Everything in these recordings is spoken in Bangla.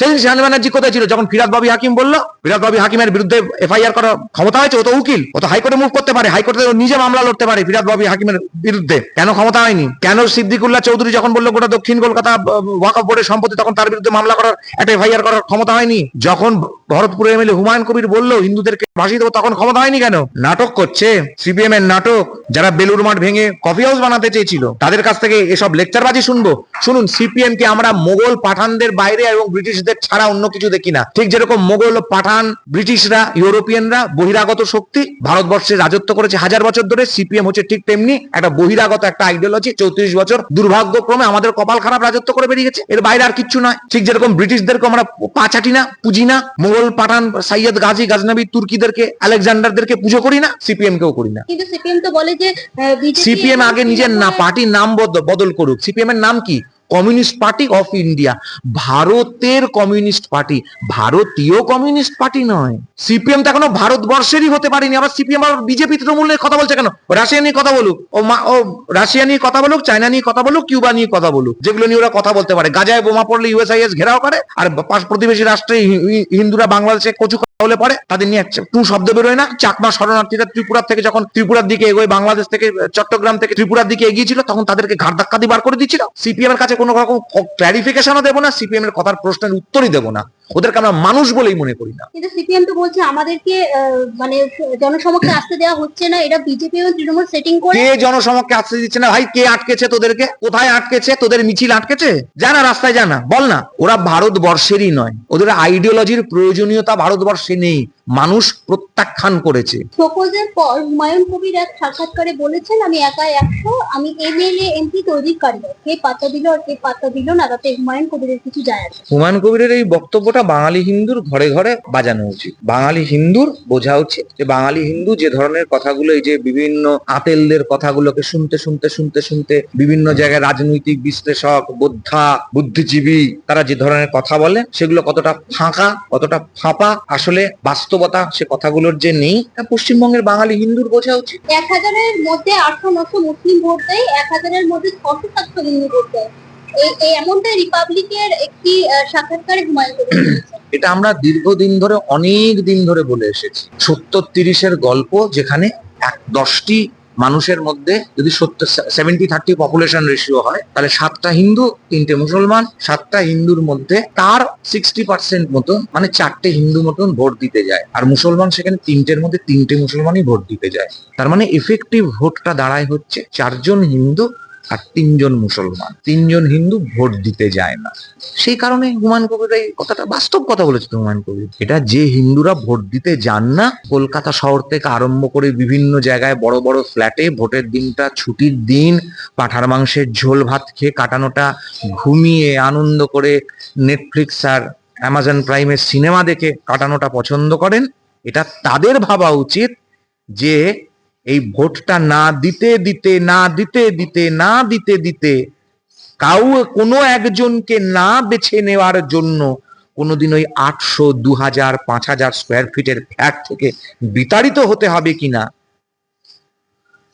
সেদিন শাহানি ব্যানার্জি কোথায় ছিল? যখন ফিরাদ বাবি হাকিম বলল, ফিরাদ বাবি হাকিমের বিরুদ্ধে এফআইআর করার ক্ষমতা হয়েছে, ও তো উকিল, ও তো হাইকোর্টে মুভ করতে পারে, হাইকোর্টে নিজে মামলা লড়তে পারে ফিরাদ বাবি হাকিমের বিরুদ্ধে। কেন ক্ষমতা হয়নি? কেন সিদ্দিকুল্লাহ চৌধুরী যখন বলল গোটা দক্ষিণ কলকাতা ওয়াকফ বোর্ডের সম্পত্তি, তখন তার বিরুদ্ধে মামলা করার, একটা এফআইআর করার ক্ষমতা হয়নি। যখন ভরতপুরে এমএলএ হুমায়ুন কবির বলল, হিন্দুদেরকে ভাসিয়ে দেবো, তখন ক্ষমতা হয়নি কেন? নাটক করছে, সিপিএম এর নাটক, যারা বেলুর মাঠ ভেঙে কফি হাউস বানাতে চেয়েছিল, তাদের কাছ থেকে এসব লেকচারবাজি শুনব। শুনুন, সিপিএম কে আমরা মোগল পাঠানদের বাইরে এবং ব্রিটিশদের ছাড়া অন্য কিছু দেখি না। ঠিক যেরকম মোগল পাঠান ব্রিটিশরা ইউরোপিয়ানরা বহিরাগত শক্তি ভারতবর্ষে রাজত্ব করেছে হাজার বছর ধরে সিপিএম হচ্ছে ঠিক তেমনি একটা বহিরাগত একটা আইডিওলজি চৌত্রিশ বছর দুর্ভাগ্যক্রমে আমাদের কপাল খারাপ রাজত্ব করে বেরিয়ে গেছে এর বাইরে আর কিচ্ছু নয়। ঠিক যেরকম ব্রিটিশদেরকে আমরা পাচাটি না পুজি না মোগল পাঠান সাইয়দ গাজী গাজনবী তুর্কিদেরকে আলেকজান্ডারদেরকে পুজো করি না সিপিএম কেও করি না। কিন্তু সিপিএম তো বলে যে সিপিএম আগে নিজের না পার্টির নাম বদ- বদল করুক। সিপিএম এর নাম কি? Communist party of India. ভারতের কমিউনিস্ট পার্টি। ভারতীয় কমিউনিস্ট পার্টি নয়। সিপিএম তো এখনও ভারতবর্ষেরই হতে পারেনি। আবার সিপিএম, আবার বিজেপি তৃণমূলের কথা বলছে কেন? রাশিয়া নিয়ে কথা বলুক। ও মা- ও রাশিয়া নিয়ে কথা বলুক, চায়না নিয়ে কথা বলুক, কিউবা নিয়ে কথা বলুক। যেগুলো নিয়ে ওরা কথা বলতে পারে। গাজায় বোমা পড়লে ইউএসআইএস ঘেরাও করে, আর পাশ প্রতিবেশী রাষ্ট্রে হিন্দুরা বাংলাদেশে কচু হলে পরে তাদের নিয়ে একটা টু শব্দ বেরোয় না। চাকমা শরণার্থীরা ত্রিপুরা থেকে যখন ত্রিপুরার দিকে এগোয়, বাংলাদেশ থেকে চট্টগ্রাম থেকে ত্রিপুরার দিকে এগিয়েছিল, তখন তাদেরকে ঘাট ধাক্কা দিয়ে বার করে দিচ্ছিল সিপিএম এর কাছে কোনো রকম ক্ল্যারিফিকেশনও দেবো না সিপিএম এর কথার প্রশ্নের উত্তরই দেবো না। ওদেরকে আমরা মানুষ বলেই মনে করি না। কিন্তু সিপিএম তো বলছে আমাদেরকে মানে জনসমক্ষে আসতে দেওয়া হচ্ছে না। এটা বিজেপি এবং তৃণমূল সেটিং করে কে জনসমক্ষে আসতে দিচ্ছে না? ভাই কে আটকেছে তোদেরকে? কোথায় আটকেছে? তোদের মিছিল আটকেছে? জানা রাস্তায় জানা বল না ওরা ভারতবর্ষেরই নয়। ওদের আইডিওলজির প্রয়োজনীয়তা ভারতবর্ষে নেই। মানুষ প্রত্যাখ্যান করেছে। প্রপোজের পর হুমায়ুন কবির এক সাক্ষাৎকারে বলেছেন আমি একা একশো আমি এমএলএ এমপি তৈরির কারিগর। কে পাত্তা দিল আর কে পাত্তা দিল না তাতে হুমায়ুন কবিরের কিছু যায় আসে না। হুমায়ুন কবিরের এই বক্তব্যটা বাঙালি হিন্দুর ঘরে ঘরে বাজানো উচিত। বাঙালি হিন্দুর বোঝা উচিত যে বাঙালি হিন্দু যে ধরনের কথাগুলো, এই যে বিভিন্ন আতেলদের কথাগুলোকে শুনতে শুনতে শুনতে শুনতে বিভিন্ন জায়গায় রাজনৈতিক বিশ্লেষক, বোদ্ধা, বুদ্ধিজীবী তারা যে ধরনের কথা বলে, সেগুলো কতটা ফাঁকা, কতটা ফাঁপা, আসলে বাস্তবতা সে কথাগুলোর যে নেই, তা পশ্চিমবঙ্গের বাঙালি হিন্দুর বোঝা উচিত। এক হাজারের মধ্যে আটশো নশো মুসলিম ভোট দেয়, এক হাজারের মধ্যে ছশো সাতশো হিন্দু ভোট দেয়। এমনটাই রিপাবলিকের একটি সাক্ষাৎকারে হুমায়ুন কবির। এটা আমরা দীর্ঘদিন ধরে, অনেক দিন ধরে বলে এসেছি। সত্তর তিরিশের গল্প যেখানে এক দশটি মানুষের মধ্যে যদি সত্তর সেভেন্টি থার্টি পপুলেশন রেশিও হয়, তাহলে সাতটা হিন্দু, তিনটে মুসলমান, সাতটা হিন্দুর মধ্যে তার সিক্সটি পার্সেন্ট মতন মানে চারটে হিন্দু মতন ভোট দিতে যায়। আর মুসলমান সেখানে তিনটের মধ্যে তিনটে মুসলমানই ভোট দিতে যায়। তার মানে এফেক্টিভ ভোটটা দাঁড়ায় হচ্ছে চারজন হিন্দু আর তিনজন মুসলমান, তিনজন হিন্দু ভোট দিতে যায় না। সেই কারণে হুমায়ুন কবির এই কথাটা বাস্তব কথা বলেছে হুমায়ুন কবির। এটা যে হিন্দুরা ভোট দিতে যান না, কলকাতা শহর থেকে আরম্ভ করে বিভিন্ন জায়গায় বড় বড় ফ্ল্যাটে ভোটের দিনটা, ছুটির দিন, পাঠার মাংসের ঝোল ভাত খেয়ে কাটানোটা, ঘুমিয়ে আনন্দ করে নেটফ্লিক্স আর অ্যামাজন প্রাইমের সিনেমা দেখে কাটানোটা পছন্দ করেন, এটা তাদের ভাবা উচিত যে এই ভোটটা না দিতে দিতে, না দিতে দিতে, না দিতে দিতে কাউ কোনো একজনকে না বেছে নেওয়ার জন্য কোনোদিন ওই আটশো দু হাজার পাঁচ হাজার স্কোয়ার ফিটের ফ্ল্যাট থেকে বিতাড়িত হতে হবে কিনা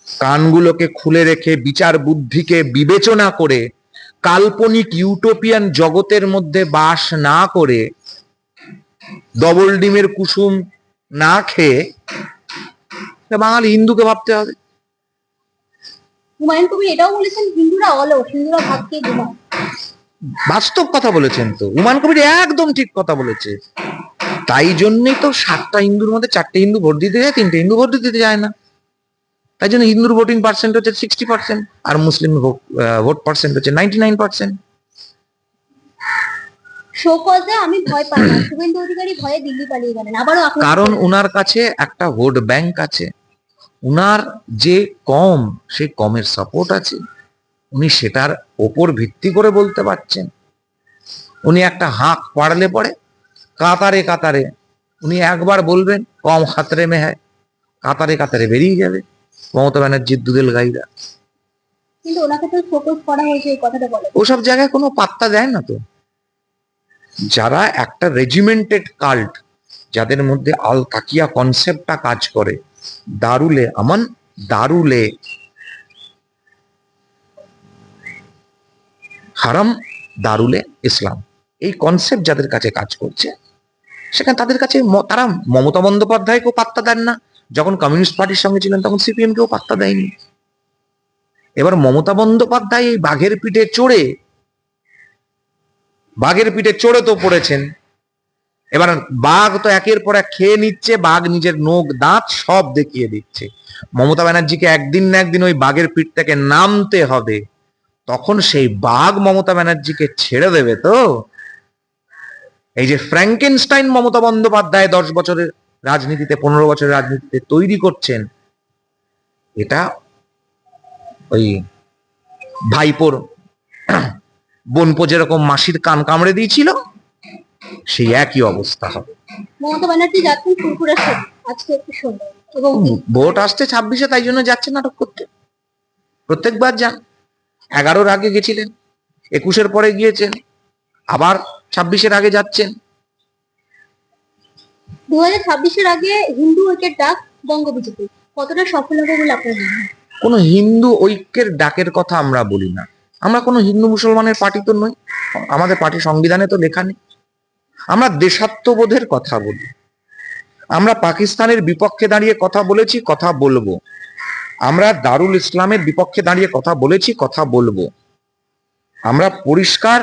কানগুলোকে খুলে রেখে বিচার বুদ্ধিকে বিবেচনা করে, কাল্পনিক ইউটোপিয়ান জগতের মধ্যে বাস না করে ডবল ডিমের কুসুম না খেয়ে বাঙালি হিন্দুকে ভাবতে হবে। হুমায়ুন কবির এটাও বলেছেন হিন্দুরা অলস হিন্দুরা ঘুমায় বাস্তব কথা বলেছেন তো। হুমায়ুন কবির একদম ঠিক কথা বলেছে। তাই জন্যই তো সাতটা হিন্দুর মধ্যে চারটে হিন্দু ভোট দিতে যায় তিনটে হিন্দু ভোট দিতে যায় না। তাই জন্য হিন্দুর ভোটিং পার্সেন্ট হচ্ছে সিক্সটি পার্সেন্ট আর মুসলিম ভোট পার্সেন্ট হচ্ছে নাইনটি নাইন পার্সেন্ট শোকজে আমি ভয় পাই না। শুভেন্দু অধিকারী ভয়ে দিল্লি পালিয়ে গেলেন। আবারও কারণ। উনার কাছে একটা ভোট ব্যাংক আছে। উনার যে কম সেই কমের সাপোর্ট আছে। উনি সেটার ওপর ভিত্তি করে বলতে পারছেন। উনি একটা হাঁক পাড়লে পরে কাতারে কাতারে উনি একবার বলবেন কম খাতরে মে হ্যায় কাতারে কাতারে বেরিয়ে যাবে। মমতা ব্যানার্জির দুধেল গাইরা। কিন্তু ওনাকে তো ফোকাস করা হয়েছে এই কথাটা বলে ওসব জায়গায় কোনো পাত্তা দেয় না তো। যারা একটা রেজিমেন্টেড কাল্ট যাদের মধ্যে আল তাকিয়া কনসেপ্টটা কাজ করে, দারুলে, আমান দারুলে। হারাম, দারুলে, ইসলাম। এই কনসেপ্ট যাদের কাছে কাজ করছে, সেখানে তাদের কাছে তারা মমতা বন্দ্যোপাধ্যায়কেও পাত্তা দেন না। যখন কমিউনিস্ট পার্টির সঙ্গে ছিলেন, তখন সিপিএম কেও পাত্তা দেয়নি। এবার মমতা বন্দ্যোপাধ্যায় এই বাঘের পিঠে চড়ে বাঘের পিঠে চড়ে তো পড়েছেন। এবার বাঘ তো একের পর এক খেয়ে নিচ্ছে, বাঘ নিজের নোখ, দাঁত সব দেখিয়ে দিচ্ছে। মমতা ব্যানার্জিকে একদিন না একদিন ওই বাঘের পিঠ থেকে নামতে হবে। তখন সেই বাঘ মমতা ব্যানার্জিকে ছেড়ে দেবে তো? এই যে ফ্র্যাঙ্কেনস্টাইন মমতা বন্দ্যোপাধ্যায় দশ বছরের রাজনীতিতে, পনেরো বছরের রাজনীতিতে তৈরি করছেন, এটা ওই ভাইপোর বোনপো যেরকম মাসির কান কামড়ে দিয়েছিল সেই একই অবস্থা হবে। মমতা ব্যানার্জি যাচ্ছেন ফুরফুরা আজকে একটু এবং ভোট আসছে ছাব্বিশে তাই জন্য যাচ্ছে নাটক করতে। প্রত্যেকবার যান। এগারোর আগে গেছিলেন একুশের পরে গিয়েছেন আবার ছাব্বিশের আগে যাচ্ছেন। দু হাজার ছাব্বিশের আগে হিন্দু ঐক্যের ডাক বঙ্গ বিজেপি কতটা সফল হবে বলে আপনার কোনো হিন্দু ঐক্যের ডাকের কথা আমরা বলি না। আমরা কোনো হিন্দু মুসলমানের পার্টি তো নই, আমাদের পার্টি সংবিধানে তো লেখা নেই। আমরা দেশাত্মবোধের কথা বলি। আমরা পাকিস্তানের বিপক্ষে দাঁড়িয়ে কথা বলেছি, কথা বলব। আমরা দারুল ইসলামের বিপক্ষে দাঁড়িয়ে কথা বলেছি, কথা বলব। আমরা পরিষ্কার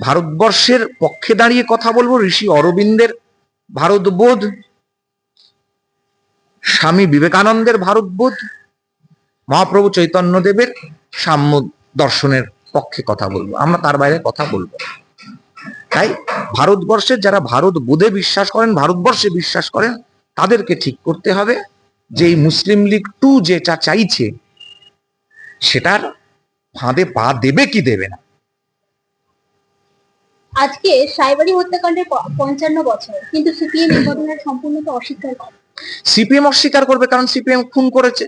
ভারতবর্ষের পক্ষে দাঁড়িয়ে কথা বলব, ঋষি অরবিন্দের ভারতবোধ, স্বামী বিবেকানন্দের ভারতবোধ, মহাপ্রভু চৈতন্যদেবের সাম্য দর্শনের পক্ষে কথা বলব। আমরা তার বাইরে কথা বলব তাই ভারতবর্ষের যারা ভারত বোধে বিশ্বাস করেন ভারতবর্ষে বিশ্বাস করেন তাদেরকে ঠিক করতে হবে যে এই মুসলিম লীগ টু যেটা চাইছে সেটার ফাঁদে পা দেবে কি দেবে না? আজকে সাইবারি হত্যাকাণ্ডের পঞ্চান্ন বছর কিন্তু সিপিএম এই ঘটনার অস্বীকার করে। সিপিএম অস্বীকার করবে কারণ সিপিএম খুন করেছে।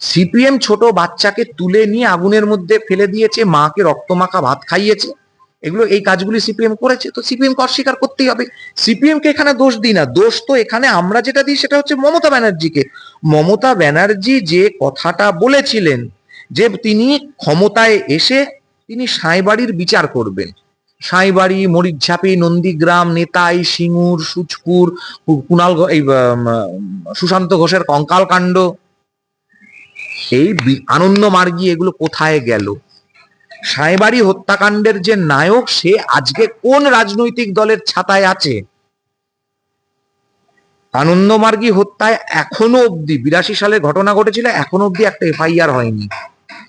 সিপিএম ছোট বাচ্চাকে তুলে নিয়ে আগুনের মধ্যে ফেলে দিয়েছে, মাকে রক্তমাখা ভাত খাইয়েছে। এগুলো, এই কাজগুলি সিপিএম করেছে, তো সিপিএম কে অস্বীকার করতেই হবে। সিপিএম কে এখানে দোষ দিই না। দোষ তো এখানে আমরা যেটা দিই, সেটা হচ্ছে মমতা ব্যানার্জিকে মমতা ব্যানার্জি যে কথাটা বলেছিলেন, যে তিনি ক্ষমতায় এসে তিনি সাঁইবাড়ির বিচার করবেন। সাঁইবাড়ি, মরিচঝাপি, নন্দীগ্রাম, নেতাই, সিঙ্গুর, সুচপুর কুণাল এই সুশান্ত ঘোষের কঙ্কাল কাণ্ড এই আনন্দ মার্গী এগুলো কোথায় গেল? সাঁইবাড়ি হত্যাকাণ্ডের যে নায়ক, সে আজকে কোন রাজনৈতিক দলের ছাতায় আছে? আনন্দমার্গী হত্যায় এখনও অব্দি বিরাশি সালে ঘটনা ঘটেছিল, এখনও অব্দি একটা এফআইআর হয়নি।